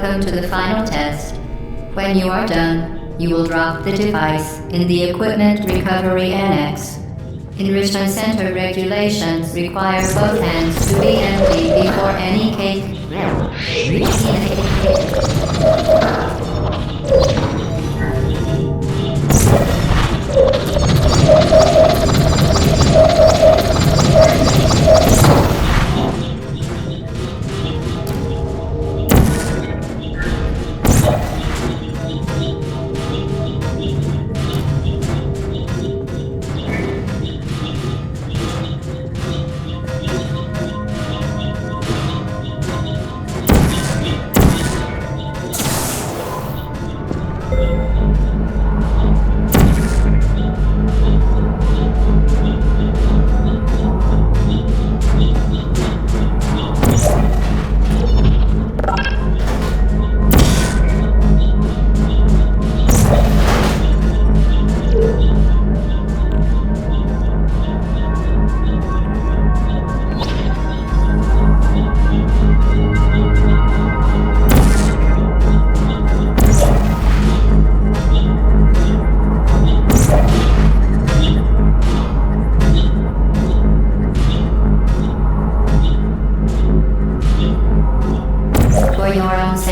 Welcome to the final test. When you are done, you will drop the device in the Equipment Recovery Annex. Enrichment Center regulations require both hands to be empty before any cake.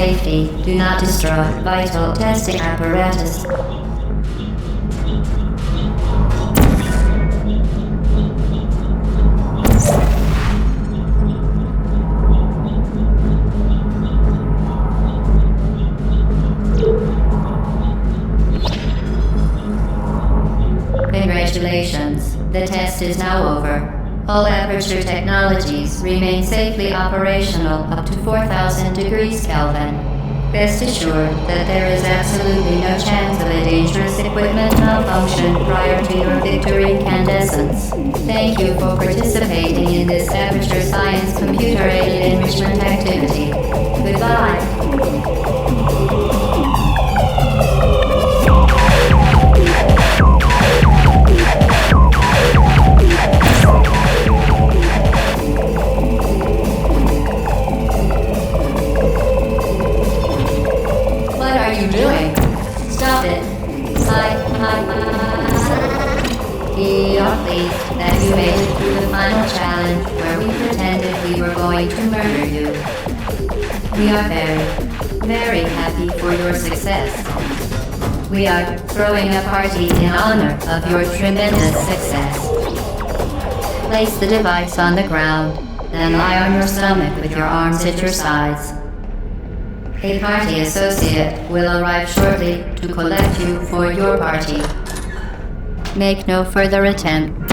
Safety, do not destroy vital testing apparatus. Congratulations, the test is now over. All Aperture technologies remain safely operational up to 4000 degrees Kelvin. Rest assured that there is absolutely no chance of a dangerous equipment malfunction prior to your victory incandescence. Thank you for participating in this Aperture Science computer-aided enrichment we are pleased that you made it through the final challenge where we pretended we were going to murder you. We are very, very happy for your success. We are throwing a party in honor of your tremendous success. Place the device on the ground, then lie on your stomach with your arms at your sides. A party associate will arrive shortly to collect you for your party. Make no further attempt.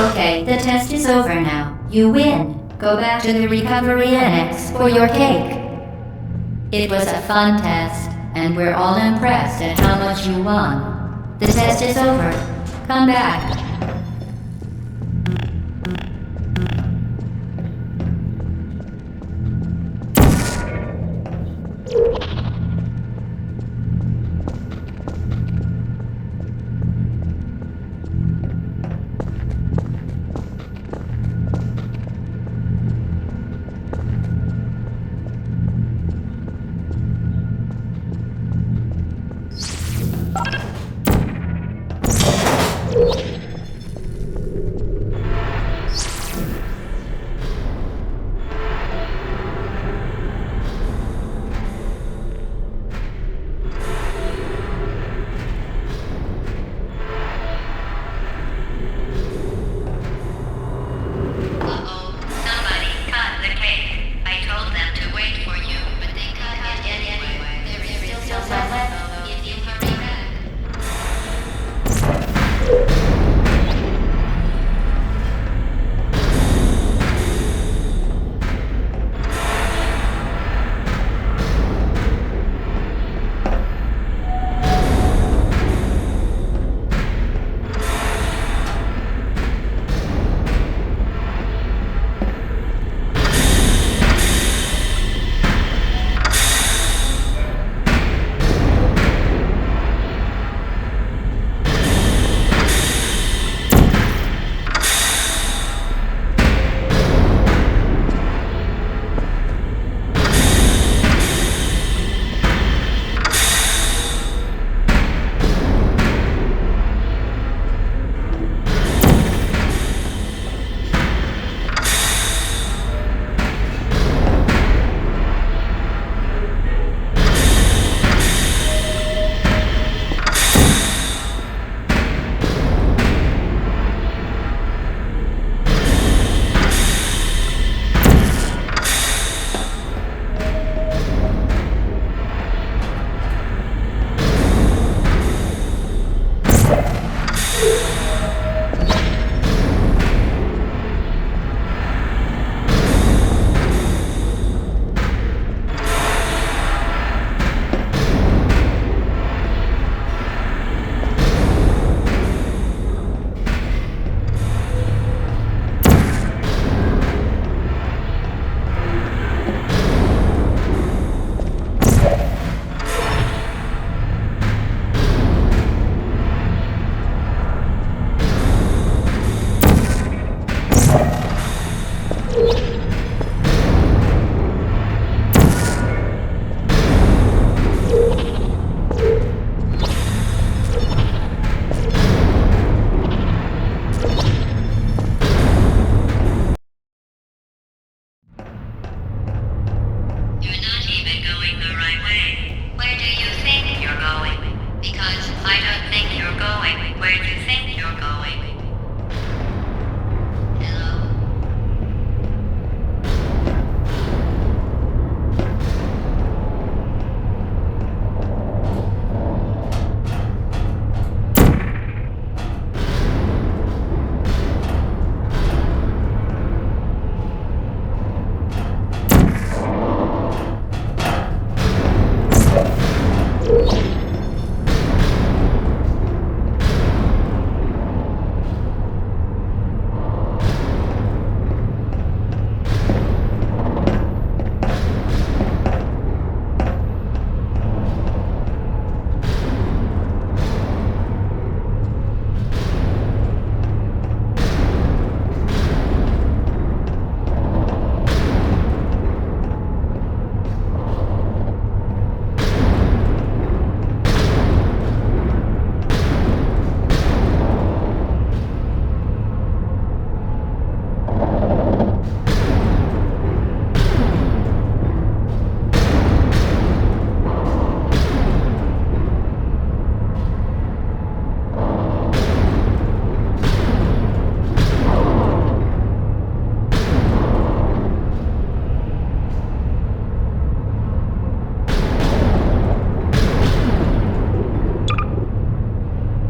Okay, the test is over now. You win. Go back to the recovery annex for your cake. It was a fun test, and we're all impressed at how much you won. The test is over. Come back